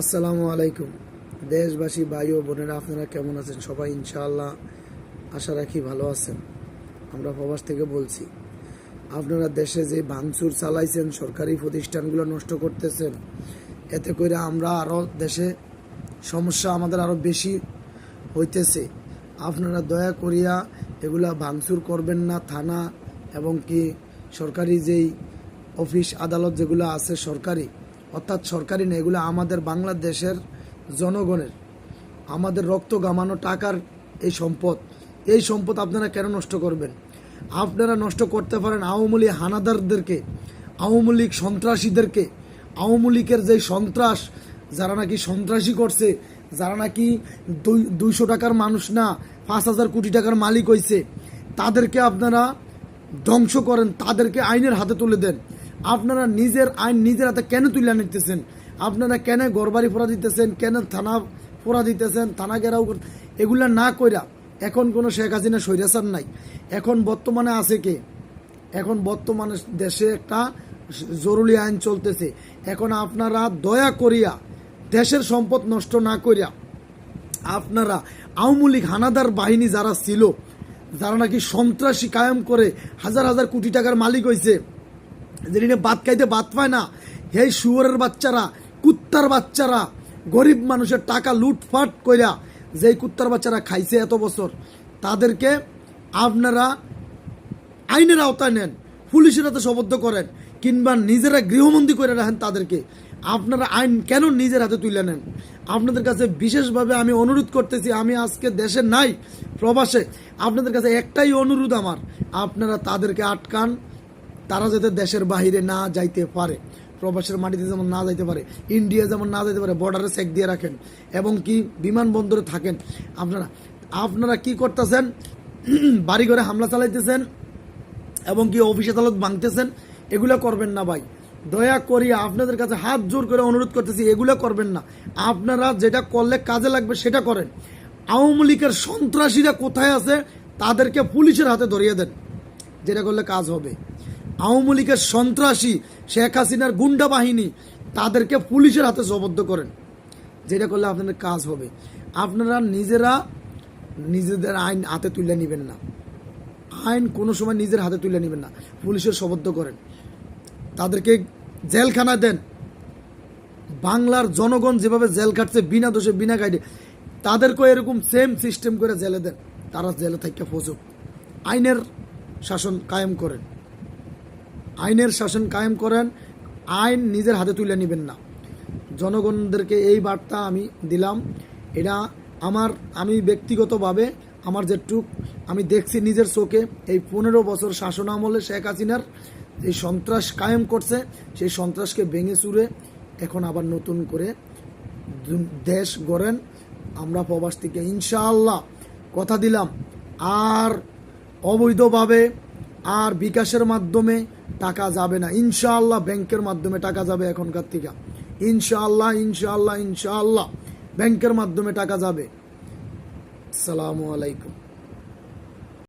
আসসালামু আলাইকুম। দেশবাসী, ভাই ও বোনেরা, আপনারা কেমন আছেন? সবাই ইনশাআল্লাহ আশা রাখি ভালো আছেন। আমরা প্রবাস থেকে বলছি, আপনারা দেশে যে ভাঙচুর চালাইছেন, সরকারি প্রতিষ্ঠানগুলো নষ্ট করতেছেন, এতে করে আমরা আরও দেশে সমস্যা আমাদের আরও বেশি হইতেছে। আপনারা দয়া করিয়া এগুলা ভাঙচুর করবেন না, থানা এবং কি সরকারি যেই অফিস আদালত যেগুলো আছে সরকারি অর্থাৎ সরকারি না এগুলো আমাদের বাংলাদেশের জনগণের। আমাদের রক্ত গামানো টাকার এই সম্পদ। এই সম্পদ আপনারা কেন নষ্ট করবেন? আপনারা নষ্ট করতে পারেন আওয়ামী লীগ হানাদারদেরকে, আওয়ামী লীগ সন্ত্রাসীদেরকে। আওয়ামী লীগের যে সন্ত্রাস, যারা নাকি সন্ত্রাসী করছে, যারা নাকি দুই, দুইশো টাকার মানুষ না, পাঁচ হাজার কোটি টাকার মালিক হয়েছে তাদেরকে আপনারা ধ্বংস করেন, তাদেরকে আইনের হাতে তুলে দেন। আপনারা নিজের আইন নিজের হাতে কেন তুলে নিতেছেন? আপনারা কেন গড়বাড়ি ফোড়া দিতেছেন? কেন থানা ফোড়া দিতেছেন? থানা ঘেরাও এগুলা না কইরা এখন কোনো শেখ হাসিনা স্বৈরাচার নাই। এখন বর্তমানে আছে কে? এখন বর্তমানে দেশে একটা জরুরি আইন চলতেছে। এখন আপনারা দয়া করিয়া দেশের সম্পদ নষ্ট না করিয়া আপনারা আওয়ামী লীগ হানাদার বাহিনী যারা ছিল, যারা নাকি সন্ত্রাসী কায়েম করে হাজার হাজার কোটি টাকার মালিক হয়েছে যেদিনে বাদ খাইতে বাদ পায় না এই শুয়োরের বাচ্চারা, কুত্তার বাচ্চারা, গরিব মানুষের টাকা লুটফাট কইরা যেই কুত্তার বাচ্চারা খাইছে এত বছর, তাদেরকে আপনারা আইনের আওতায় নেন, পুলিশের হাতে শবদ্ধ করেন, কিংবা নিজেরা গৃহবন্দী করে রাখেন তাদেরকে। আপনারা আইন কেন নিজের হাতে তুলে নেন? আপনাদের কাছে বিশেষভাবে আমি অনুরোধ করতেছি, আমি আজকে দেশে নাই, প্রবাসে, আপনাদের কাছে একটাই অনুরোধ আমার, আপনারা তাদেরকে আটকান তারা যাতে দেশের বাহিরে না যাইতে পারে, প্রবাসের মাটিতে যেমন না যাইতে পারে, ইন্ডিয়া যেমন না যাইতে পারে বর্ডারে চেক দিয়ে রাখেন, এবং কি বিমানবন্দরে থাকেন। আপনারা আপনারা কি করতেছেন? বাড়ি ঘরে হামলা চালাইতেছেন, এবং কি অফিস আদালত ভাঙতেছেন, এগুলো করবেন না ভাই। দয়া করি আপনাদের কাছে হাত জোর করে অনুরোধ করতেছি, এগুলো করবেন না। আপনারা যেটা করলে কাজে লাগবে সেটা করেন। আওয়ামী লীগের সন্ত্রাসীরা কোথায় আছে, তাদেরকে পুলিশের হাতে ধরিয়ে দেন। যেটা করলে কাজ হবে। আওয়ামী লীগের সন্ত্রাসী শেখ হাসিনার গুন্ডা বাহিনী তাদেরকে পুলিশের হাতে জবদ্ধ করেন। যেটা করলে আপনাদের কাজ হবে। আপনারা নিজেরা নিজেদের আইন হাতে তুলে নেবেন না। আইন কোনো সময় নিজের হাতে তুলে নেবেন না। পুলিশের শবদ্ধ করেন। তাদেরকে জেলখানা দেন। বাংলার জনগণ যেভাবে জেল কাটছে বিনা দোষে, বিনা গাইডে তাদেরকেও এরকম সেম সিস্টেম করে জেলে দেন। তারা জেলে থেকে ফসুক আইনের শাসন কায়েম করেন। আইনের শাসন কায়েম করেন, আইন নিজের হাতে তুলে নেবেন না। জনগণদেরকে এই বার্তা আমি দিলাম। এটা আমার, আমি ব্যক্তিগতভাবে আমার যেটুক, আমি দেখছি নিজের চোখে এই পনেরো বছর শাসন আমলে শেখ হাসিনার এই সন্ত্রাস কায়েম করছে, সেই সন্ত্রাসকে ভেঙে চুরে এখন আবার নতুন করে দেশ গড়েন। আমরা প্রবাস থেকে ইনশাআল্লাহ কথা দিলাম। আর অবৈধভাবে আর বিকাশের মাধ্যমে টাকা যাবে না। ইনশাআল্লাহ ব্যাংকের মাধ্যমে টাকা যাবে এখনকার থেকে। ইনশাআল্লাহ ইনশাআল্লাহ ইনশাআল্লাহ ব্যাংকের মাধ্যমে টাকা যাবে। আসসালামু আলাইকুম।